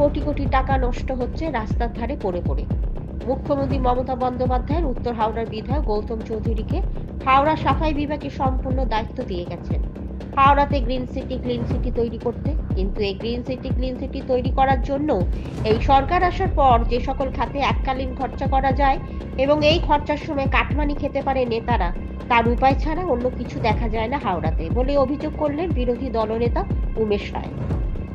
কোটি কোটি টাকা নষ্ট হচ্ছে রাস্তার ধারে পড়ে পড়ে। মুখ্যমন্ত্রী মমতা বন্দ্যোপাধ্যায়ের উত্তর হাওড়ার বিধায়ক গৌতম চৌধুরীকে হাওড়া সাফাই বিভাগে সম্পূর্ণ দায়িত্ব দিয়ে গেছেন। হাওড়াতে গ্রিন সিটি, ক্লিন সিটি তৈরি করতে। কিন্তু এই গ্রিন সিটি, ক্লিন সিটি তৈরি করার জন্য এই সরকার আসার পর যে সকল খাতে এককালীন খরচা করা যায় এবং এই খরচার সময় কাটমানি খেতে পারে নেতারা, তার উপায় ছাড়া অন্য কিছু দেখা যায় না হাওড়াতে বলে অভিযোগ করলেন বিরোধী দলনেতা উমেশ রায়।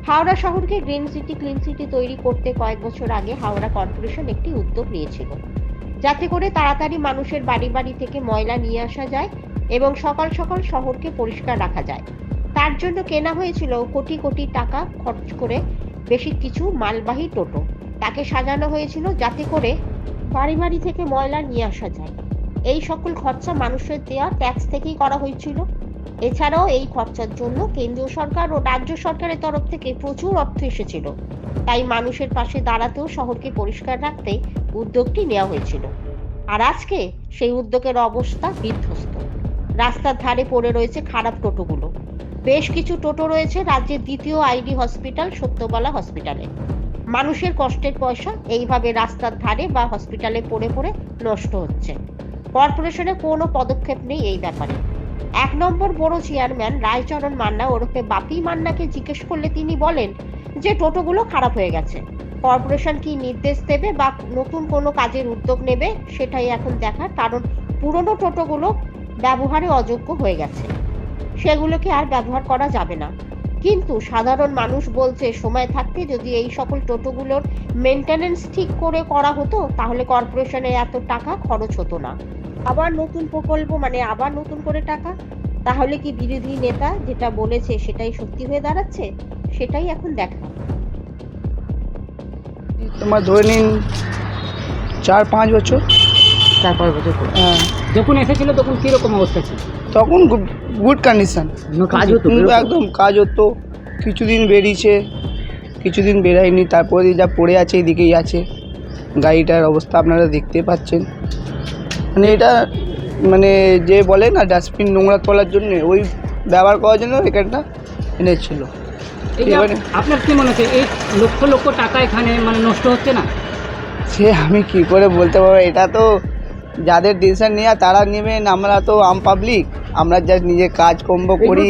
হাওড়া শহরকে গ্রিন সিটি, ক্লিন সিটি তৈরি করতে কয়েক বছর আগে হাওড়া কর্পোরেশন একটি উদ্যোগ নিয়েছিল। যাতে করে তাড়াতাড়ি মানুষের বাড়ি বাড়ি থেকে ময়লা নিয়ে আসা যায় এবং সকাল সকাল শহরকে পরিষ্কার রাখা যায়। তার জন্য কেনা হয়েছিল কোটি কোটি টাকা খরচ করে বেশি কিছু মালবাহী টোটো। তাকে সাজানো হয়েছিল যাতে করে বাড়ি বাড়ি থেকে ময়লা নিয়ে আসা যায়। এই সকল খরচা মানুষের দেওয়া ট্যাক্স থেকেই করা হয়েছিল। এছাড়াও এই খরচার জন্য কেন্দ্রীয় সরকার ও রাজ্য সরকারের তরফ থেকে প্রচুর অর্থ এসেছিল। তাই মানুষের পাশে দাঁড়াতেও শহরকে পরিষ্কার রাখতে উদ্যোগটি নেওয়া হয়েছিল। আর আজকে সেই উদ্যোগের অবস্থা বিধ্বস্ত। রাস্তার ধারে পড়ে রয়েছে খারাপ টোটোগুলো। বেশ কিছু টোটো রয়েছে রাজ্যের দ্বিতীয় আইডি হসপিটাল সত্যবালা হসপিটালে। মানুষের কষ্টের পয়সা এইভাবে রাস্তার ধারে বা হসপিটালে পড়ে পড়ে নষ্ট হচ্ছে। কর্পোরেশনের কোনো পদক্ষেপ নেই এই ব্যাপারে। এক নম্বর বড় চেয়ারম্যান রায়চরণ মান্না ওরফে বাপি মান্নাকে জিজ্ঞেস করলে তিনি বলেন যে টোটোগুলো খারাপ হয়ে গেছে। কর্পোরেশন কি নির্দেশ দেবে বা নতুন কোনো কাজের উদ্যোগ নেবে সেটাই এখন দেখার কারণ পুরনো টোটোগুলো ব্যবহারে অযোগ্য হয়ে গেছে। সেগুলোকে আর ব্যবহার করা যাবে না। কিন্তু সাধারণ মানুষ বলছে সময় থাকতে যদি এই সকল টোটোগুলোর মেনটেনেন্স ঠিক করে করা হতো, তাহলে কর্পোরেশনে এত টাকা খরচ হতো না। আবার নতুন প্রকল্প মানে আবার নতুন করে টাকা? তাহলে কি বিরোধী নেতা যেটা বলেছে সেটাই সত্যি হয়ে দাঁড়াচ্ছে? সেটাই এখন দেখা। তোমার ধরে নিন চার পাঁচ বছর। চার পাঁচ বছর পর হ্যাঁ। যখন এসেছিল তখন কীরকম অবস্থা ছিল? তখন গুড কন্ডিশন কাজ হতো? একদম কাজ হতো। কিছুদিন বেরিয়েছে কিছুদিন বেরায়নি তারপরে যা পড়ে আছে এদিকেই আছে। গাড়িটার অবস্থা আপনারা দেখতে পাচ্ছেন। মানে এটা মানে যে বলে না ডাস্টবিন নোংরা তোলার জন্য ওই ব্যবহার করার জন্য এখানটা এনেছিল। এবারে- আপনার কি মনে হচ্ছে এই লক্ষ লক্ষ টাকা এখানে মানে নষ্ট হচ্ছে না? সে আমি কি করে বলতে পারব? এটা তো যাদের ডিসিশন নেওয়া তারা নেবেন আমরা তো আম পাবলিক আমরা জাস্ট নিজে কাজ কর্ম করি।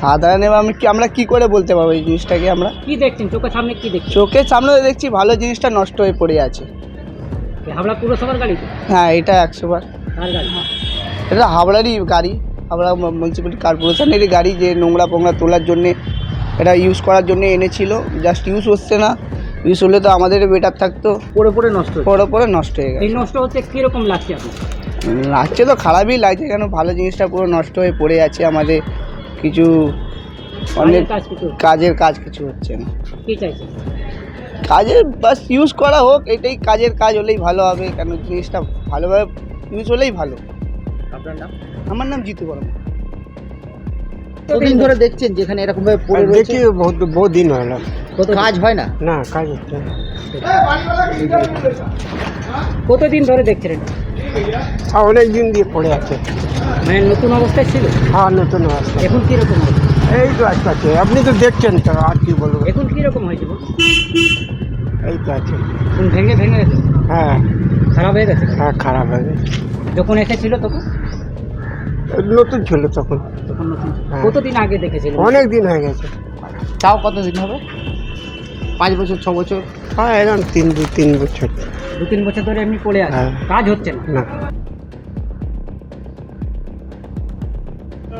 সাধারণ আমি কি আমরা কি করে বলতে পারব এই জিনিসটাকে আমরা? কি দেখছেন? চোখের সামনে কি দেখছেন? চোখের সামনে দেখছি ভালো জিনিসটা নষ্ট হয়ে পড়ে আছে। হাবড়া পুরসভার গাড়িতে হ্যাঁ এটা একশো বার। এটা হাওড়ারই গাড়ি। হাবড়া মিউনিসিপ্যালিটি কর্পোরেশনেরই গাড়ি যে নোংরা ফোংরা তোলার জন্যে এটা ইউজ করার জন্য এনেছিল। জাস্ট ইউজ হচ্ছে না। ইউজ হলে তো আমাদের বেটার থাকতো। পড়ে পড়ে নষ্ট পরে পরে নষ্ট হয়ে গেছে। এই নষ্ট হচ্ছে কীরকম লাগছে আপনার? লাগছে তো খারাপই লাগছে কেন? ভালো জিনিসটা পুরো নষ্ট হয়ে পড়ে আছে আমাদের। কিছু অনেক কাজের কাজ কিছু? কাজের কাজ কিছু হচ্ছে না। কি চাইছে কাজের বাস ইউজ করা হোক এটাই কাজের কাজ হলেই ভালো হবে। কেন? জিনিসটা ভালোভাবে ইউজ হলেই ভালো। আপনার নাম? আমার নাম জিতু বর্মা কতদিন ধরে দেখছেন যেখানে এরকম ভাবে পড়ে দেখি বহুত বহুত দিন হলো। কাজ হয় না। না কাজ হচ্ছে না। কতদিন ধরে দেখছেন এটা? আর অনেক দিন দিয়ে পড়ে আছে। মানে নতুন অবস্থায় ছিল? হ্যাঁ নতুন আছে এখন কীরকম এই তো আজকে আছে আপনি তো দেখছেন তো আর কি বলব? এখন কীরকম হয়েছে বলুন? এই তো আছে। এখন ভেঙে ভেঙে গেছে? হ্যাঁ। খারাপ হয়ে গেছে? হ্যাঁ খারাপ হয়ে গেছে। যখন এসেছিল তখন? নতুন ছিল তখন। তখন নতুন হ্যাঁ। কতদিন আগে দেখেছিলেন? অনেক দিন হয়ে গেছে। তাও কতদিন হবে? পাঁচ বছর ছ বছর? হ্যাঁ এরকম তিন দু তিন বছর। দু তিন বছর ধরে এমনি পড়ে আছে? হ্যাঁ। কাজ হচ্ছে না? না।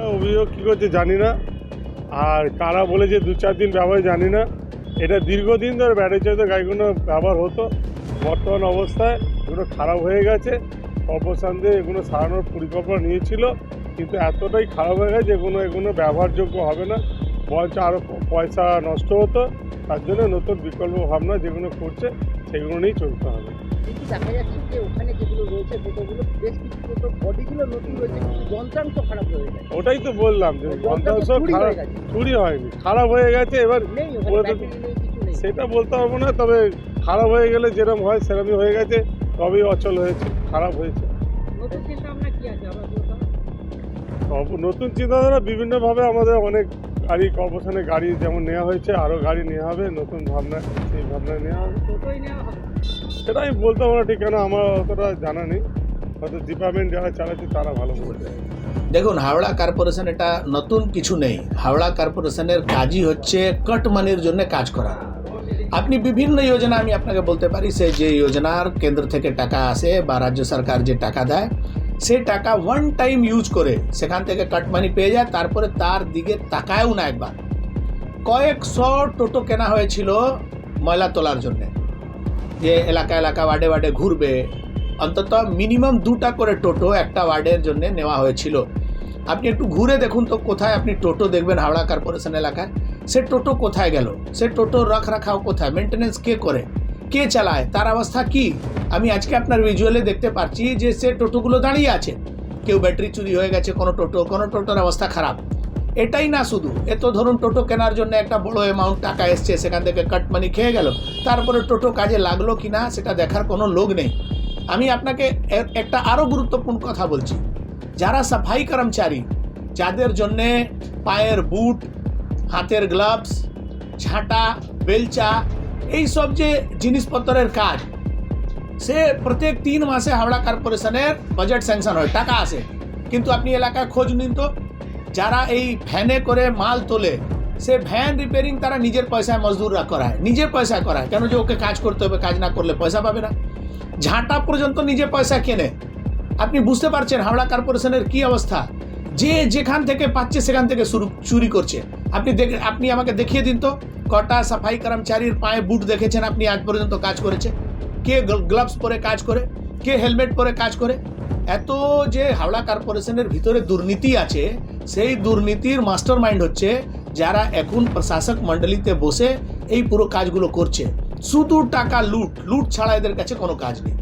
অভিযোগ কী করছে জানি না। আর কারা বলেছে দু চার দিন ব্যবহার জানি না। এটা দীর্ঘদিন ধরে ব্যাটারি চালিত গাড়িগুলো ব্যবহার হতো। বর্তমান অবস্থায় এগুলো খারাপ হয়ে গেছে। কর্পোরেশন দিয়ে এগুলো সারানোর পরিকল্পনা নিয়েছিল। কিন্তু এতটাই খারাপ হয়ে গেছে এগুলো এগুলো ব্যবহারযোগ্য হবে না। বরঞ্চ আরও পয়সা নষ্ট হতো। তার জন্য নতুন বিকল্প ভাবনা যেগুলো করছে সেগুলো নিয়েই চলতে হবে। কিন্তু দেখা যাচ্ছে যে ওখানে যেগুলো রয়েছে টোটোগুলো বেশ কিছু টোটো বডিগুলো নতুন রয়েছে কিন্তু যন্ত্রাংশ খারাপ হয়ে গেছে। ওটাই তো বললাম যে যন্ত্রাংশ খারাপ চুরি হয়নি। খারাপ হয়ে গেছে এবার সেটা বলতে পারব না তবে খারাপ হয়ে গেলে যেরকম হয় সেরকমই হয়ে গেছে তবেই অচল হয়েছে খারাপ হয়েছে। হবে? নতুন চিন্তাধারা বিভিন্নভাবে আমাদের অনেক গাড়ি কর্পোরেশনের গাড়ি যেমন নেওয়া হয়েছে আরও গাড়ি নেওয়া হবে নতুন ভাবনা সেই ভাবনা নেওয়া হবে। টোটোই নেওয়া হবে। সেটা আমি বলতে পারব না ঠিক কেন আমার অতটা জানা নেই। হয়তো ডিপার্টমেন্ট যারা চালাচ্ছে তারা ভালো বলবে দেখুন হাওড়া কর্পোরেশন এটা নতুন কিছু নেই। হাওড়া কর্পোরেশনের কাজই হচ্ছে কট মানির জন্য কাজ করা। আপনি বিভিন্ন যোজনা আমি আপনাকে বলতে পারি সে যে যোজনার কেন্দ্র থেকে টাকা আসে বা রাজ্য সরকার যে টাকা দেয় সে টাকা ওয়ান টাইম ইউজ করে সেখান থেকে কাট মানি পেয়ে যায়, তারপরে তার দিকে তাকায়ও না একবার। কয়েকশো টোটো কেনা হয়েছিল ময়লা তোলার জন্যে। যে এলাকা এলাকা ওয়ার্ডে ওয়ার্ডে ঘুরবে, অন্তত মিনিমাম দুটা করে টোটো একটা ওয়ার্ডের জন্য নেওয়া হয়েছিল। আপনি একটু ঘুরে দেখুন তো কোথায় আপনি টোটো দেখবেন, হাওড়া কর্পোরেশন এলাকায়। সে টোটো কোথায় গেল? সে টোটো রাখ রাখাও কোথায়? মেনটেনেন্স কে করে? কে চালায়? তার অবস্থা কি? আমি আজকে আপনার ভিজুয়ালে দেখতে পাচ্ছি যে সে টোটোগুলো দাঁড়িয়ে আছে। কেউ ব্যাটারি চুরি হয়ে গেছে, কোনো টোটো, কোনো টোটোর অবস্থা খারাপ। এটাই না শুধু এত ধরুন টোটো কেনার জন্য একটা বড় অ্যামাউন্ট টাকা এসছে, সেখান থেকে কাট মানি খেয়ে গেল। তারপরে টোটো কাজে লাগল কি না সেটা দেখার কোনো লোক নেই। আমি আপনাকে একটা আরও গুরুত্বপূর্ণ কথা বলছি। যারা সাফাই কর্মচারী, যাদের জন্যে পায়ের বুট, হাতের গ্লাভস ঝাঁটা বেলচা এই সব যে জিনিসপত্রের কাজ সে প্রত্যেক তিন মাসে হাওড়া কর্পোরেশনের বাজেট স্যাংশন হয়, টাকা আসে। কিন্তু আপনি এলাকায় খোঁজ নিন তো। যারা এই ভ্যানে করে মাল তোলে, সে ভ্যান রিপেয়ারিং তারা নিজের পয়সায় মজদুররা করায়, নিজের পয়সায় করায়। কেন যে ওকে কাজ করতে হবে, কাজ না করলে পয়সা পাবে না। ঝাঁটা পর্যন্ত নিজে পয়সা কেনে। আপনি বুঝতে পারছেন হাওড়া কর্পোরেশনের কি অবস্থা? যে যেখান থেকে পাচ্ছে, সেখান থেকে শুরু, চুরি করছে। আপনি দেখে, আপনি আমাকে দেখিয়ে দিন তো। কটা সাফাই কর্মচারীর পায়ে বুট দেখেছেন, আপনি আজ পর্যন্ত কাজ করেছে কে গ্লাভস পরে কাজ করে, কে হেলমেট পরে কাজ করে। এত যে হাওড়া কর্পোরেশনের ভিতরে দুর্নীতি আছে, সেই দুর্নীতির মাস্টার মাইন্ড হচ্ছে যারা এখন প্রশাসক মণ্ডলীতে বসে এই পুরো কাজগুলো করছে। শুধু টাকা লুট লুট ছাড়া এদের কাছে কোনো কাজ নেই।